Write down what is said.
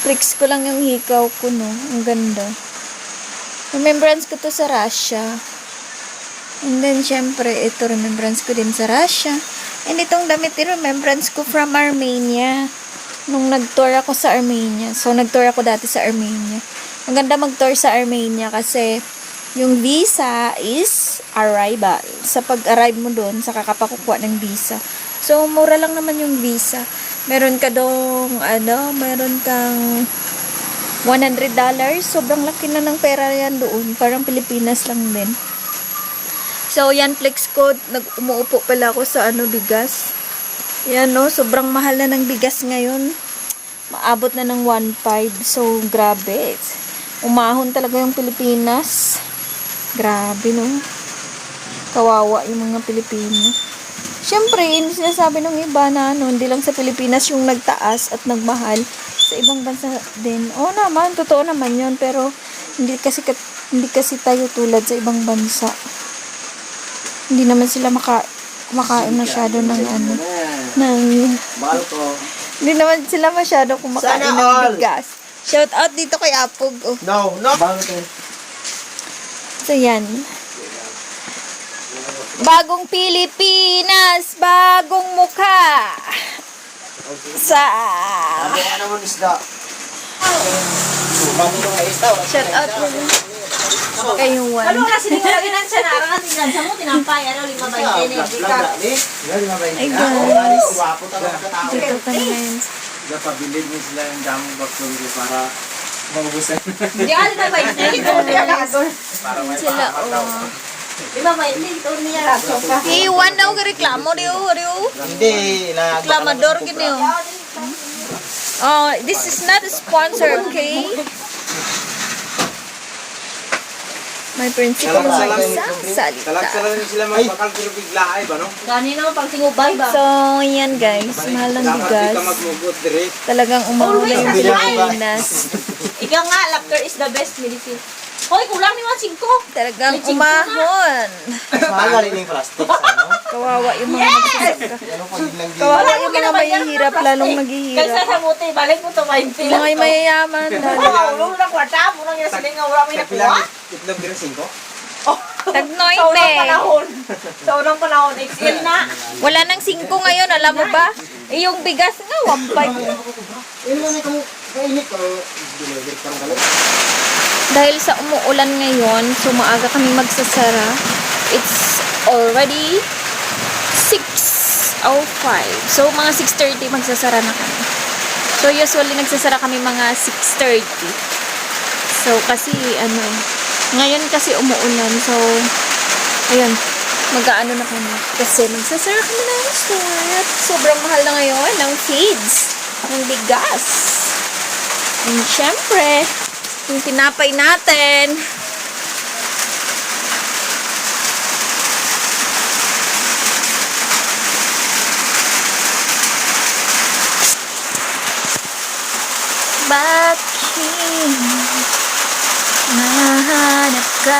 Tricks ko lang yung hikaw ko, no? Ang ganda. Remembrance ko to sa Russia. And then, syempre, ito remembrance ko din sa Russia. And itong damit remembrance ko from Armenia. Nung nag-tour ako sa Armenia. So, nag-tour ako dati sa Armenia. Ang ganda mag-tour sa Armenia kasi yung visa is arrival. Sa pag-arrive mo doon, sa kakapakukuha ng visa. So, mura lang naman yung visa. Meron ka dong, ano, meron kang $100. Sobrang laki na ng pera yan doon. Parang Pilipinas lang din. So, yan, flex code. Nag-umuupo pala ako sa ano, bigas. Yan, no. Sobrang mahal na ng bigas ngayon. Maabot na ng 1.5. So, grabe. Umahon talaga yung Pilipinas. Grabe, no. Kawawa yung mga Pilipino. Siyempre, hindi sinasabi ng iba na ano, hindi lang sa Pilipinas yung nagtaas at nagmahal. Sa ibang bansa din. Oo naman, totoo naman yun. Pero, hindi kasi, hindi kasi tayo tulad sa ibang bansa. Hindi naman sila maka, kumakain masyado ng ano, ng, hindi naman sila masyado kumakain Sana ng all. bigas. Shout out dito kay Apog. Oh. No, no. So, yan. Bagong Pilipinas, bagong mukha. Sa... Ano naman isda? Ko. Shout out mo kay Juan. Ano na siniguragin ang siya na ang tingnan sa mo tinampay ano lima ba yun. Ay, guys. Dito na ngayon. Napabilid mo sila yung damong bakterya para maubusan. Di ka lima ba yun para may pahamak daw. Lima ba yun ito niya Si Juan daw reklamo Rio, Rio. Hindi, na. Reklamador gini oh. Oh, this is not a sponsor, okay? My principal Salang- salang- isang salita. Sila magbakal pero bigla ay ba no? gani naman pag tingubay ba So, yan guys, mahal ng Dapat di bigas. ka magmugot direct. Talagang umahula yung Always Pilipinas. ikaw nga laughter is the best medicine Hoy, kulang ni mga singko. Talagang umahon. Mahal na rin yung plastic. Ano? Kawawa yung mga magsasaka. Ano pag biglang di. Kawawa yung mga mahihirap, lalong Kaysa maghihirap. sa muti, balik mo to 20 Yung lang. mga mayayaman. lalo. Oh, ulo na kwarta, mo nang yung siling nga wala may nakuha. Pilang itlog din singko? Tagnoy, Sa unang panahon. Sa unang panahon, XL na. Wala nang singko ngayon, alam mo ba? Eh, yung bigas nga, 1.5. Ano na kamu kainit o deliver ka ng Dahil sa umuulan ngayon, so maaga kami magsasara. It's already 6.05. So, mga 6.30 magsasara na kami. So, usually nagsasara kami mga 6.30. So, kasi, ano, ngayon kasi umuulan. So, ayun, mag-aano na kami. Kasi magsasara kami ng store. Sobrang mahal na ngayon ng feeds, ng bigas. And syempre, yung tinapay natin. Bakit nahanap ka?